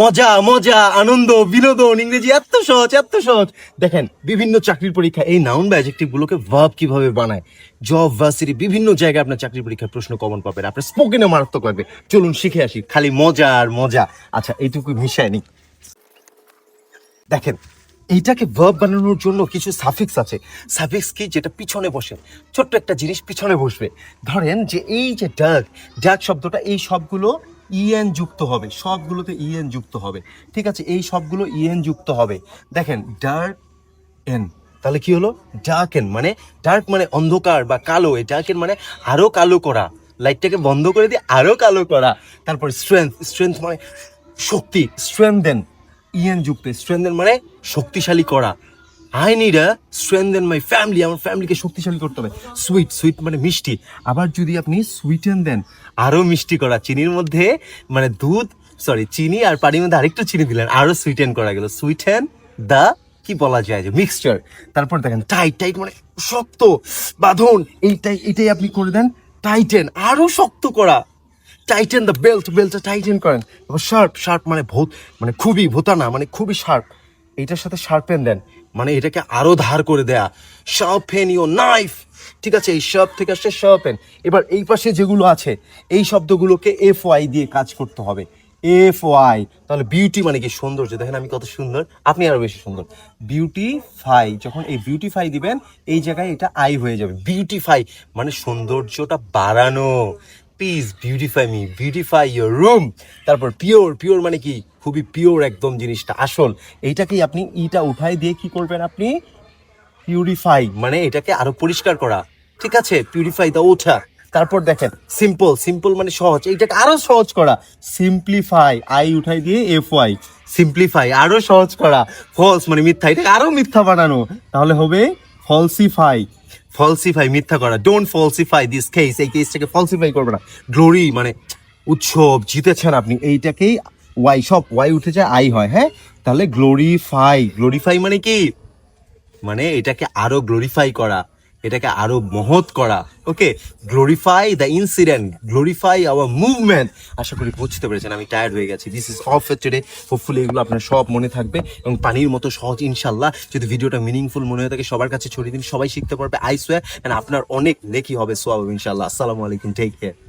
মজা মজা, আনন্দ, বিনোদন, ইংরেজি এত সহজ এত সহজ। দেখেন, বিভিন্ন চাকরির পরীক্ষা, এই নাউন বা অ্যাডজেক্টিভ গুলোকে ভার্ব কীভাবে বানায়? জব ভার্সিটি বিভিন্ন জায়গায় আপনার চাকরির পরীক্ষার প্রশ্ন কমন পাবেন। আপনার স্পোকেনে মারাত্মক লাগবে। চলুন শিখে আসি, খালি মজা আর মজা। আচ্ছা এইটুকু মিশায় নি দেখেন, এইটাকে ভার্ব বানানোর জন্য কিছু সাফিক্স আছে। সাফিক্স কি? যেটা পিছনে বসে। ছোট্ট একটা জিনিস পিছনে বসবে। ধরেন যে এই যে ডাক ডাক শব্দটা, এই সবগুলো ইএন যুক্ত হবে, সবগুলোতে ইএন যুক্ত হবে, ঠিক আছে? এই সবগুলো ইএন যুক্ত হবে। দেখেন ডার্ক এন তাহলে কি হলো? ডার্ক এন মানে ডার্ক মানে অন্ধকার বা কালো, এই ডার্ক এন মানে আরও কালো করা। লাইটটাকে বন্ধ করে দিয়ে আরও কালো করা। তারপর স্ট্রেংথ স্ট্রেংথ মানে শক্তি স্ট্রেংথেন ইএন যুক্ত। স্ট্রেংথেন মানে শক্তিশালী করা। I need a strengthen my family আমার ফ্যামিলিকে শক্তিশালী করতে হবে। সুইট সুইট মানে মিষ্টি। আবার যদি আপনি সুইটেন দেন, আরও মিষ্টি করা। চিনির মধ্যে মানে দুধ সরি চিনি আর পানির মধ্যে আরেকটু চিনি দিলেন আরও সুইটেন করা গেল। সুইটেন দ্য কি বলা যায় যে মিক্সচার তারপর দেখেন টাইট টাইট মানে শক্ত, বাঁধন এইটাই এটাই আপনি করে দেন টাইটেন আরও শক্ত করা। টাইটেন দ্য বেল্ট বেল্টটা টাইটেন করেন। তারপর শার্প শার্প মানে ভূত মানে খুবই ভোতা না মানে খুবই শার্প এইটার সাথে শার্পেন দেন। মানে এটাকে আরও ধার করে দেয়া। শার্পেন ইউর নাইফ ঠিক আছে? এই শার্প থেকে আসছে শার্পেন এবার এই পাশে যেগুলো আছে, এই শব্দগুলোকে এফ ওয়াই দিয়ে কাজ করতে হবে। এফ ওয়াই তাহলে বিউটি মানে কি? সৌন্দর্য। দেখেন আমি কত সুন্দর। আপনি আরও বেশি সুন্দর। বিউটিফাই যখন এই বিউটিফাই দিবেন, এই জায়গায় এটা আই হয়ে যাবে। বিউটিফাই মানে সৌন্দর্যটা বাড়ানো। Please beautify me beautify your room তারপর পিওর পিওর মানে কি? খুবই পিওর একদম জিনিসটা, আসল। এইটাকেই আপনি ইটা উঠাই দিয়ে কি করবেন আপনি? পিউরিফাই মানে এটাকে আরও পরিষ্কার করা। ঠিক আছে? পিউরিফাই দা ওঠা তারপর দেখেন সিম্পল সিম্পল মানে সহজ। এইটাকে আরও সহজ করা। সিম্পলিফাই আই উঠাই দিয়ে এফ ওয়াই সিম্পলিফাই আরও সহজ করা। ফলস মানে মিথ্যা। এটাকে আরও মিথ্যা বানানো। তাহলে হবে ফলসিফাই ফলসিফাই মিথ্যা করা। ডোন্ট ফলসিফাই দিস কেস এই কেসটাকে ফলসিফাই করবে না। গ্লোরি মানে উৎসব, জিতেছেন আপনি। এইটাকেই ওয়াই সব ওয়াই উঠে যায় আই হয় হ্যাঁ? তাহলে গ্লোরিফাই গ্লোরিফাই মানে কি? মানে এটাকে আরও গ্লোরিফাই করা। এটাকে আরও মহৎ করা। Okay? Glorify the incident glorify our movement আশা করি বুঝতে পেরেছেন, আমি টায়ার্ড হয়ে গেছি। This is off today hopefully এগুলো আপনার সব মনে থাকবে এবং পানির মতো সহজ ইনশাল্লাহ যদি ভিডিওটা মিনিংফুল মনে হয়ে থাকে, সবার কাছে ছড়িয়ে দিন, সবাই শিখতে পারবে আই সোয়ার আপনার অনেক নেকি হবে, সোয়াব ইনশাল্লাহ আসসালামু আলাইকুম টেক কেয়ার